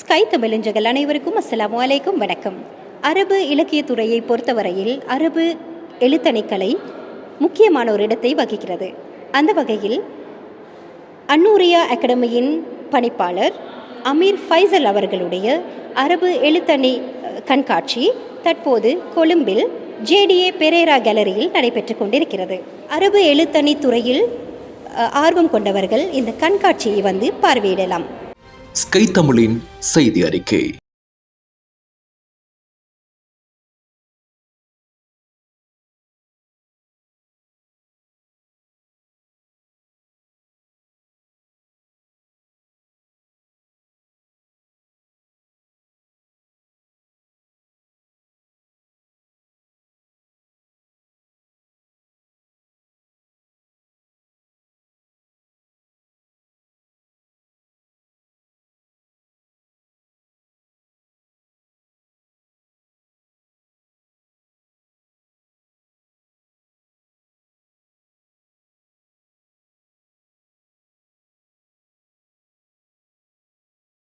Sky தமிழஞ்சங்கள் அனைவருக்கும் அஸ்லாம் வலைக்கும் வணக்கம். அரபு இலக்கியத்துறையை பொறுத்தவரையில் அரபு எழுத்தணிக்கலை முக்கியமான ஒரு இடத்தை வகிக்கிறது. அந்த வகையில் அன்னூரியா அகாடமியின் பணிப்பாளர் அமீர் ஃபைசல் அவர்களுடைய அரபு எழுத்தணி கண்காட்சி தற்போது கொழும்பில் ஜேடிஏ பெரேரா கேலரியில் நடைபெற்று கொண்டிருக்கிறது. அரபு எழுத்தணி துறையில் ஆர்வம் கொண்டவர்கள் இந்த கண்காட்சியை வந்து பார்வையிடலாம். ஸ்கை தமிழின் செய்தி அறிக்கை.